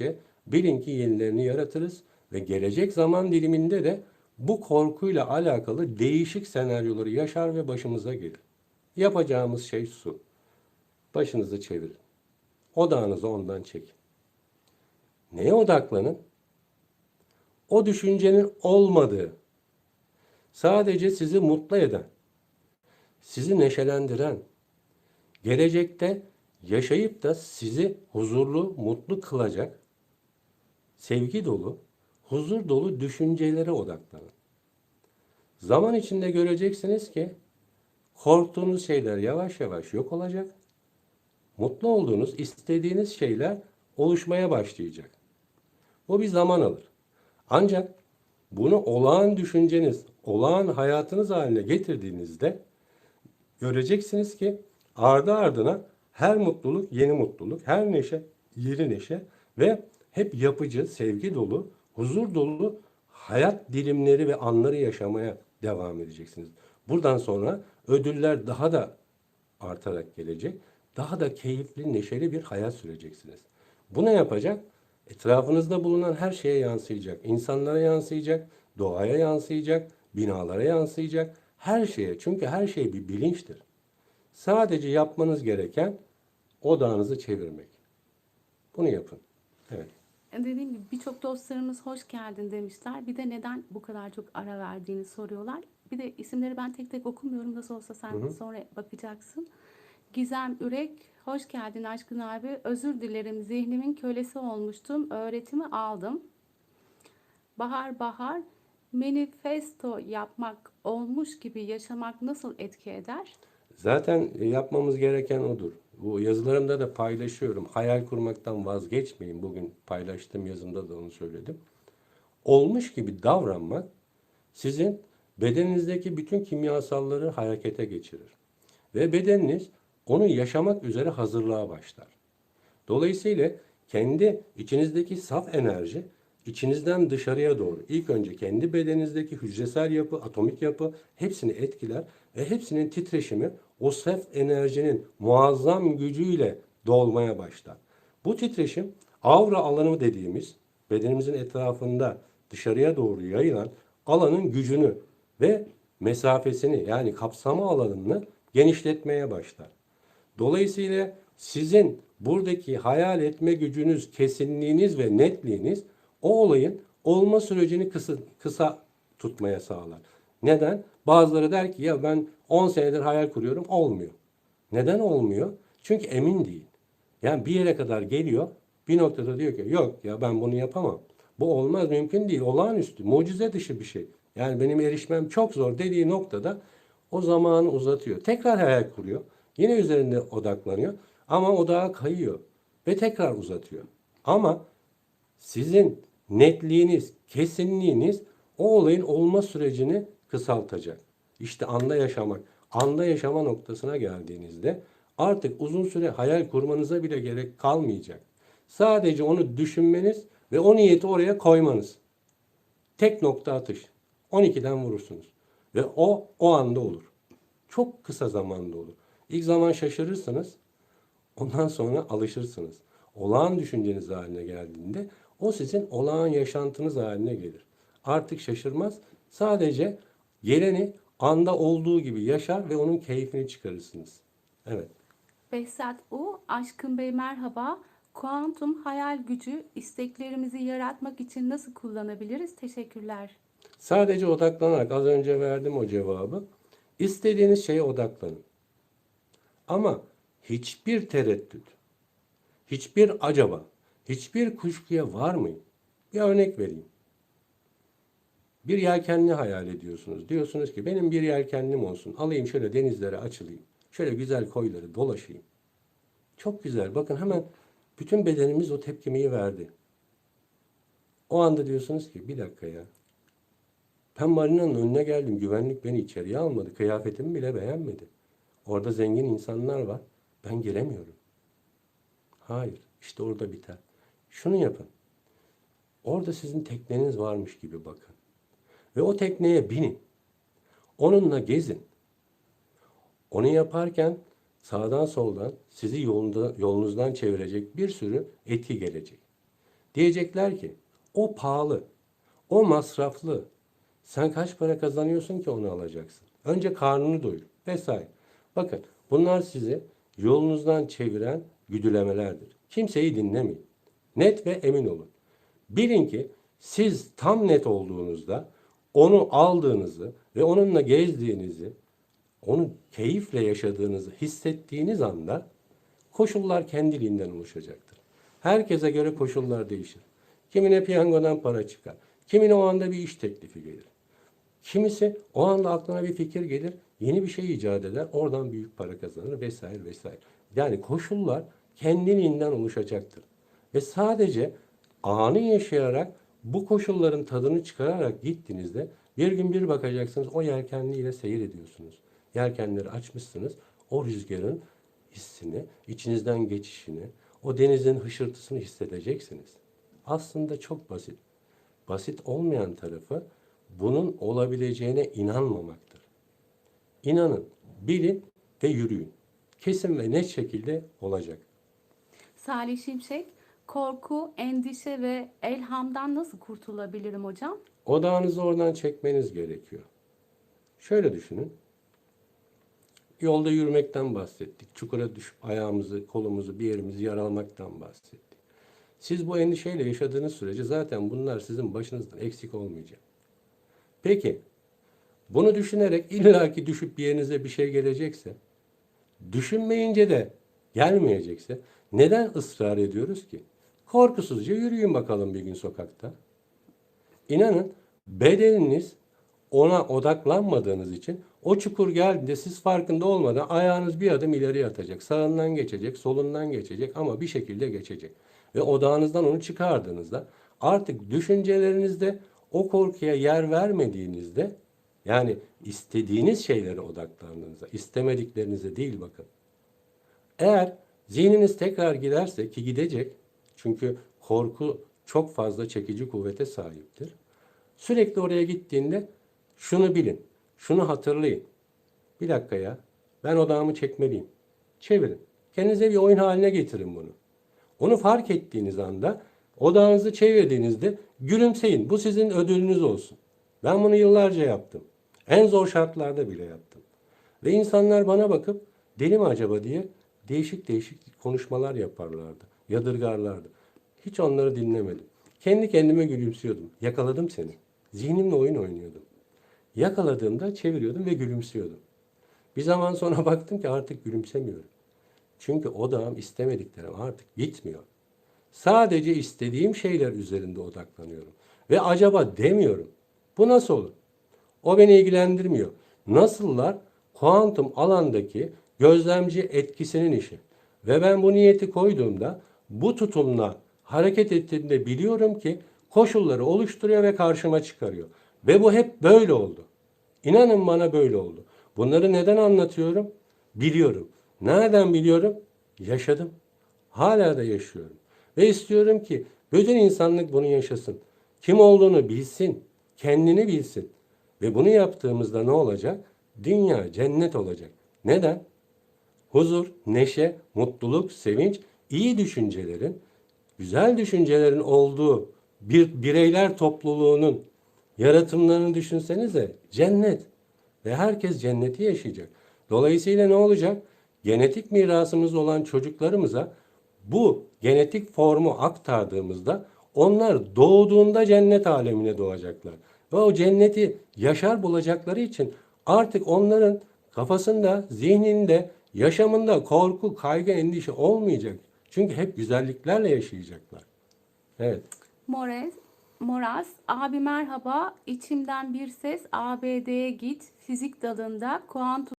geçtikçe bilin ki yenilerini yaratırız ve gelecek zaman diliminde de bu korkuyla alakalı değişik senaryoları yaşar ve başımıza gelir. Yapacağımız şey su. Başınızı çevirin. Odağınızı ondan çekin. Neye odaklanın? O düşüncenin olmadığı, sadece sizi mutlu eden, sizi neşelendiren, gelecekte yaşayıp da sizi huzurlu, mutlu kılacak, sevgi dolu, huzur dolu düşüncelere odaklanın. Zaman içinde göreceksiniz ki korktuğunuz şeyler yavaş yavaş yok olacak. Mutlu olduğunuz, istediğiniz şeyler oluşmaya başlayacak. Bu bir zaman alır. Ancak bunu olağan düşünceniz, olağan hayatınız haline getirdiğinizde göreceksiniz ki ardı ardına her mutluluk yeni mutluluk, her neşe yeni neşe ve hep yapıcı, sevgi dolu, huzur dolu hayat dilimleri ve anları yaşamaya devam edeceksiniz. Buradan sonra ödüller daha da artarak gelecek. Daha da keyifli, neşeli bir hayat süreceksiniz. Bu ne yapacak? Etrafınızda bulunan her şeye yansıyacak. İnsanlara yansıyacak, doğaya yansıyacak, binalara yansıyacak. Her şeye. Çünkü her şey bir bilinçtir. Sadece yapmanız gereken odağınızı çevirmek. Bunu yapın. Evet. Dediğim gibi birçok dostlarımız hoş geldin demişler. Bir de neden bu kadar çok ara verdiğini soruyorlar. Bir de isimleri ben tek tek okumuyorum. Nasıl olsa sen sonra bakacaksın. Gizem Ürek, hoş geldin aşkın abi. Özür dilerim zihnimin kölesi olmuştum. Öğretimi aldım. Bahar Bahar, manifesto yapmak olmuş gibi yaşamak nasıl etki eder? Zaten yapmamız gereken odur. Bu yazılarımda da paylaşıyorum. Hayal kurmaktan vazgeçmeyin. Bugün paylaştığım yazımda da onu söyledim. Olmuş gibi davranmak sizin bedeninizdeki bütün kimyasalları harekete geçirir. Ve bedeniniz onu yaşamak üzere hazırlığa başlar. Dolayısıyla kendi içinizdeki saf enerji içinizden dışarıya doğru ilk önce kendi bedeninizdeki hücresel yapı, atomik yapı hepsini etkiler ve hepsinin titreşimi o saf enerjinin muazzam gücüyle dolmaya başlar. Bu titreşim aura alanı dediğimiz bedenimizin etrafında dışarıya doğru yayılan alanın gücünü ve mesafesini yani kapsama alanını genişletmeye başlar. Dolayısıyla sizin buradaki hayal etme gücünüz, kesinliğiniz ve netliğiniz o olayın olma sürecini kısa, kısa tutmaya sağlar. Neden? Bazıları der ki ya ben 10 senedir hayal kuruyorum olmuyor. Neden olmuyor? Çünkü emin değil. Yani bir yere kadar geliyor bir noktada diyor ki yok ya ben bunu yapamam. Bu olmaz mümkün değil. Olağanüstü, mucize dışı bir şey. Yani benim erişmem çok zor dediği noktada o zamanı uzatıyor. Tekrar hayal kuruyor. Yine üzerinde odaklanıyor. Ama odağa kayıyor. Ve tekrar uzatıyor. Ama sizin netliğiniz, kesinliğiniz o olayın olma sürecini kısaltacak. İşte anda yaşamak. Anda yaşama noktasına geldiğinizde artık uzun süre hayal kurmanıza bile gerek kalmayacak. Sadece onu düşünmeniz ve o niyeti oraya koymanız. Tek nokta atış. 12'den vurursunuz. Ve o o anda olur. Çok kısa zamanda olur. İlk zaman şaşırırsınız. Ondan sonra alışırsınız. Olağan düşünceniz haline geldiğinde o sizin olağan yaşantınız haline gelir. Artık şaşırmaz. Sadece geleni anda olduğu gibi yaşar ve onun keyfini çıkarırsınız. Evet. Behzat U, Aşkın Bey merhaba. Kuantum hayal gücü isteklerimizi yaratmak için nasıl kullanabiliriz? Teşekkürler. Sadece odaklanarak az önce verdim o cevabı. İstediğiniz şeye odaklanın. Ama hiçbir tereddüt, hiçbir acaba, hiçbir kuşkuya varmayın. Bir örnek vereyim. Bir yelkenli hayal ediyorsunuz. Diyorsunuz ki benim bir yelkenlim olsun. Alayım şöyle denizlere açılayım. Şöyle güzel koyları dolaşayım. Çok güzel. Bakın hemen bütün bedenimiz o tepkimeyi verdi. O anda diyorsunuz ki bir dakika ya. Ben marinanın önüne geldim. Güvenlik beni içeriye almadı. Kıyafetimi bile beğenmedi. Orada zengin insanlar var. Ben giremiyorum. Hayır. işte orada biter. Şunu yapın. Orada sizin tekneniz varmış gibi bakın. Ve o tekneye binin. Onunla gezin. Onu yaparken sağdan soldan sizi yolunda, yolunuzdan çevirecek bir sürü etki gelecek. Diyecekler ki o pahalı, o masraflı. Sen kaç para kazanıyorsun ki onu alacaksın? Önce karnını doyur vesaire. Bakın bunlar sizi yolunuzdan çeviren güdülemelerdir. Kimseyi dinlemeyin. Net ve emin olun. Bilin ki siz tam net olduğunuzda onu aldığınızı ve onunla gezdiğinizi, onu keyifle yaşadığınızı hissettiğiniz anda koşullar kendiliğinden oluşacaktır. Herkese göre koşullar değişir. Kimine piyangodan para çıkar. Kimine o anda bir iş teklifi gelir. Kimisi o anda aklına bir fikir gelir, yeni bir şey icat eder, oradan büyük para kazanır vesaire vesaire. Yani koşullar kendiliğinden oluşacaktır. Ve sadece anı yaşayarak bu koşulların tadını çıkararak gittiğinizde bir gün bir bakacaksınız o yelkenliyle seyir ediyorsunuz. Yelkenleri açmışsınız, o rüzgarın hissini, içinizden geçişini, o denizin hışırtısını hissedeceksiniz. Aslında çok basit. Basit olmayan tarafı bunun olabileceğine inanmamaktır. İnanın, bilin ve yürüyün. Kesin ve net şekilde olacak. Salih Şimşek, korku, endişe ve elhamdan nasıl kurtulabilirim hocam? Odağınızı oradan çekmeniz gerekiyor. Şöyle düşünün. Yolda yürümekten bahsettik. Çukura düşüp ayağımızı, kolumuzu, bir yerimizi yaralamaktan bahsettik. Siz bu endişeyle yaşadığınız sürece zaten bunlar sizin başınızdan eksik olmayacak. Peki, bunu düşünerek illaki düşüp bir yerinize bir şey gelecekse, düşünmeyince de gelmeyecekse neden ısrar ediyoruz ki? Korkusuzca yürüyün bakalım bir gün sokakta. İnanın bedeniniz ona odaklanmadığınız için o çukur geldiğinde siz farkında olmadan ayağınız bir adım ileriye atacak. Sağından geçecek, solundan geçecek ama bir şekilde geçecek. Ve odağınızdan onu çıkardığınızda artık düşüncelerinizde o korkuya yer vermediğinizde yani istediğiniz şeylere odaklandığınızda, istemediklerinize değil bakın. Eğer zihniniz tekrar giderse ki gidecek çünkü korku çok fazla çekici kuvvete sahiptir. Sürekli oraya gittiğinde şunu bilin, şunu hatırlayın. Bir dakika ya, ben odağımı çekmeliyim. Çevirin. Kendinize bir oyun haline getirin bunu. Onu fark ettiğiniz anda odağınızı çevirdiğinizde gülümseyin. Bu sizin ödülünüz olsun. Ben bunu yıllarca yaptım. En zor şartlarda bile yaptım. Ve insanlar bana bakıp deli mi acaba diye değişik değişik konuşmalar yaparlardı. Yadırgarlardı. Hiç onları dinlemedim. Kendi kendime gülümsüyordum. Yakaladım seni. Zihnimle oyun oynuyordum. Yakaladığımda çeviriyordum ve gülümsüyordum. Bir zaman sonra baktım ki artık gülümsemiyorum. Çünkü odağım istemediklerim artık gitmiyor. Sadece istediğim şeyler üzerinde odaklanıyorum. Ve acaba demiyorum. Bu nasıl olur? O beni ilgilendirmiyor. Nasıllar? Kuantum alandaki gözlemci etkisinin işi. Ve ben bu niyeti koyduğumda bu tutumla hareket ettiğimde biliyorum ki koşulları oluşturuyor ve karşıma çıkarıyor. Ve bu hep böyle oldu. İnanın bana böyle oldu. Bunları neden anlatıyorum? Biliyorum. Nereden biliyorum? Yaşadım. Hala da yaşıyorum. Ve istiyorum ki bütün insanlık bunu yaşasın. Kim olduğunu bilsin. Kendini bilsin. Ve bunu yaptığımızda ne olacak? Dünya cennet olacak. Neden? Huzur, neşe, mutluluk, sevinç, iyi düşüncelerin, güzel düşüncelerin olduğu bir bireyler topluluğunun yaratımlarını düşünsenize cennet ve herkes cenneti yaşayacak. Dolayısıyla ne olacak? Genetik mirasımız olan çocuklarımıza bu genetik formu aktardığımızda onlar doğduğunda cennet alemine doğacaklar. Ve o cenneti yaşar bulacakları için artık onların kafasında, zihninde, yaşamında korku, kaygı, endişe olmayacak. Çünkü hep güzelliklerle yaşayacaklar. Evet. Mores, Moraz, abi merhaba, içimden bir ses ABD'ye git, fizik dalında kuantum